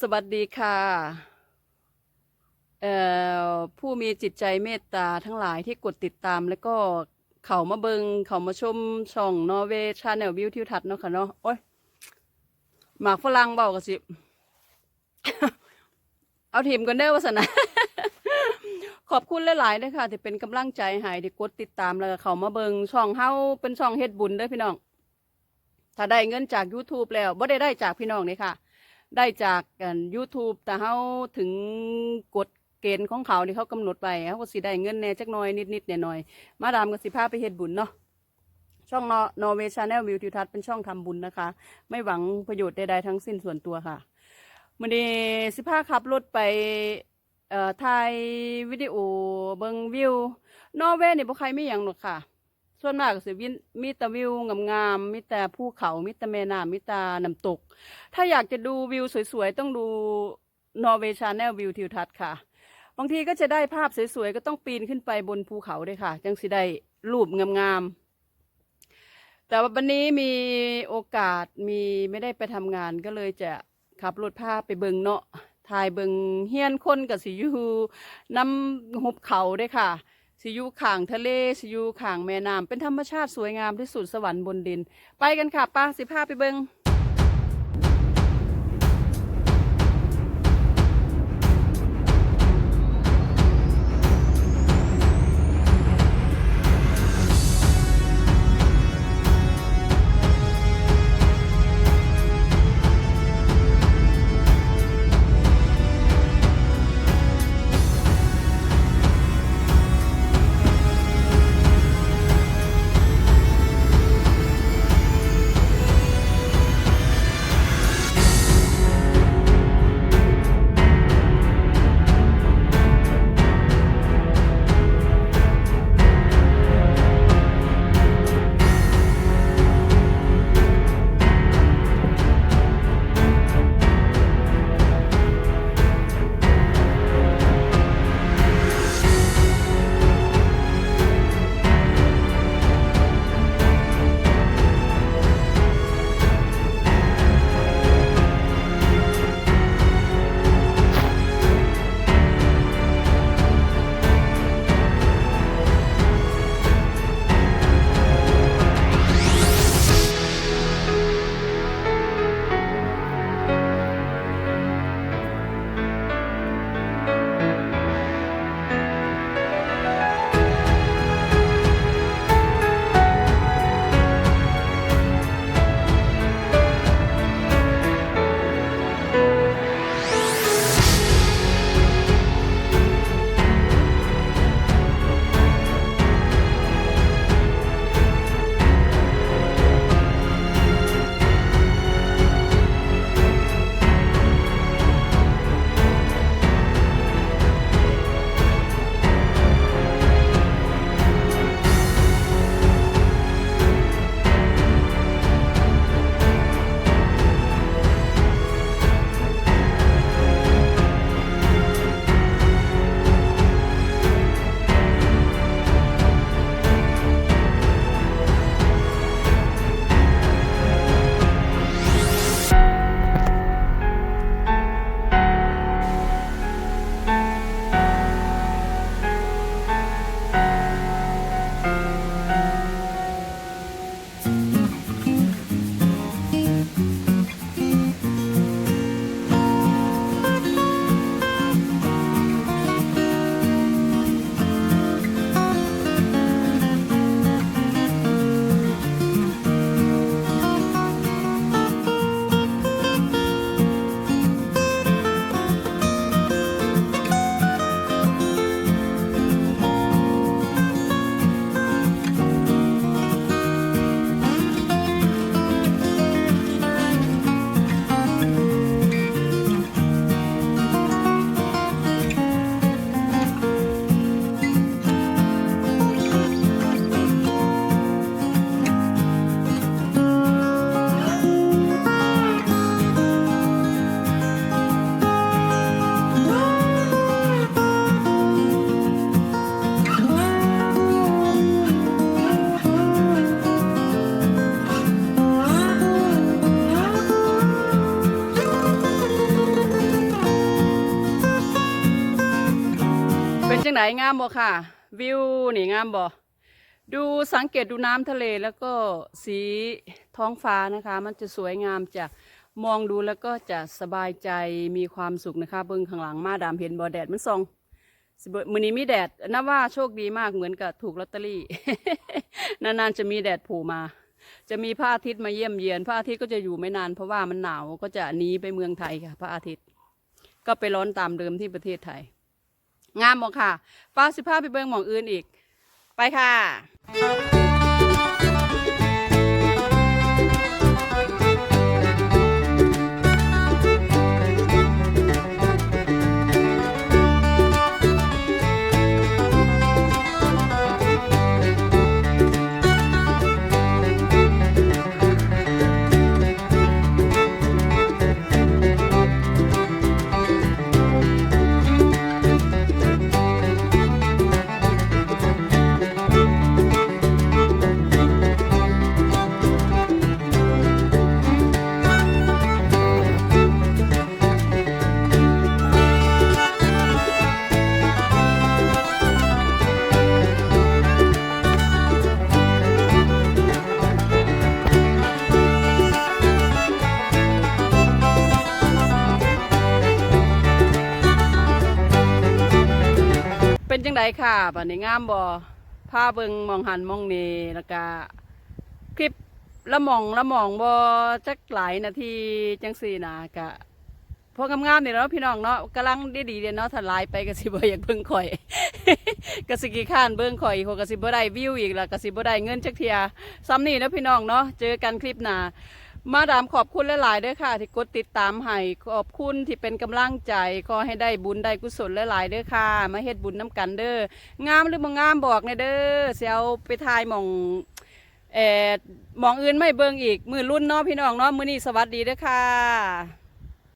สวัสดีค่ะเอ่อผู้มีจิตใจเมตตาทั้งหลายที่กดติดตาม แล้วก็เขามาเบิงเขามาชมช่องนอเวชาแนลวิวทิวทัศน์เนาะค่ะเนาะโอ้ยหมากฝรั่งเบากะสิเอาทีมกันเด้อวาสนาขอบคุณหลายๆด้วยค่ะที่เป็นกำลังใจให้ที่กดติดตามแล้วก็เขามาเบิงช่องเฮาเป็นช่องเฮ็ดบุญเด้อพี่น้อง ถ้าได้เงินจาก YouTube แล้วบ่ได้ได้จากพี่น้องนี่ค่ะ ได้จากกัน YouTube แต่เฮาถึงกฎเกณฑ์ของเขาที่เขากำหนดไว้เฮาก็สิได้เงินแหน่จักหน่อยนิดๆหน่อยๆมาดามก็สิพาไปเฮ็ดบุญเนาะช่องนอร์เวย์ชาแนลวิวทิวทัศน์เป็นช่องทำบุญนะคะ ไม่หวังประโยชน์ใดๆทั้งสิ้นส่วนตัวค่ะมื้อนี้สิพาขับรถไปเอ่อถ่ายวิดีโอเบิงวิวนอร์เวย์นี่บ่ใครมีหยังหรอกค่ะ ส่วนมากก็สิวินมีแต่วิวงามๆมีแต่ภูเขามีแต่แม่น้ำมีแต่น้ำตก ถ้าอยากจะดูวิวสวยๆต้องดูนอร์เวย์ชาแนลวิวทิวทัศน์ค่ะบางทีก็จะได้ภาพสวยๆก็ต้องปีนขึ้นไปบนภูเขาด้วยค่ะ จังสิได้รูปงามๆแต่วันนี้มีโอกาสมีไม่ได้ไปทำงานก็เลยจะขับรถพาไปเบิงเนาะถ่ายเบิงเฮียนคนกับสิยูน้ำหุบเขาด้วยค่ะ สิอยูข่างทะเลสิอยูข่างแม่น้ำเป็นธรรมชาติสวยงามที่สุดสวรรค์บนดิน ไปกันค่ะป้าสิพาไปเบิง ไหนงามบ่ค่ะ วิวนี่งามบ่ดูสังเกตดูน้ำทะเลแล้วก็สีท้องฟ้านะคะ มันจะสวยงามจะมองดูแล้วก็จะสบายใจมีความสุขนะคะ เบิ้งข้างหลังมาดามเห็นบ่แดดมันส่องมื้อนี้มีแดดนับว่าโชคดีมากเหมือนกับถูกลอตเตอรี่ นานๆจะมีแดดผล่มา จะมีพระอาทิตย์มาเยี่ยมเยียนพระอาทิตย์ก็จะอยู่ไม่นานเพราะว่ามันหนาวก็จะหนีไปเมืองไทยค่ะ พระอาทิตย์ ก็ไปร้อนตามเดิมที่ประเทศไทย งามบ่ค่ะป้าสิพาไปเบิ่งหมองอื่นอีก ไปค่ะ เป็นจังไดค่ะบัดนี้งามบ่พาเบิงมองหันมองนี่แล้วก็คลิปละมองละมองบ่จักหลายนาทีจังสี่นะกะพวกงามๆนี่เนาะพี่น้องเนาะกำลังดีๆเด้เนาะถ้าหลายไปก็สิบ่อยากเบิ่งข่อยก็สิกี่ข้านเบิ่งข่อยอีกก็สิบ่ได้วิวอีกแล้วก็สิบ่ได้เงินจักเทียซ้ำนี่เนาะพี่น้องเนาะเจอกันคลิปหน้า มาดามขอบคุณหลายๆด้วยค่ะ ที่กดติดตามให้ขอบคุณที่เป็นกำลังใจขอให้ได้บุญได้กุศลหลายๆด้วยค่ะ มาเฮ็ดบุญน้ำกันเด้องามหรือบ่งามบอกในอยเด้อเสียวไปทายหมองเอ่อหมองอื่นไม่เบิ่งอีกมือรุ่นเนาะพี่น้องเนาะมื้อนี้สวัสดีเด้อค่ะ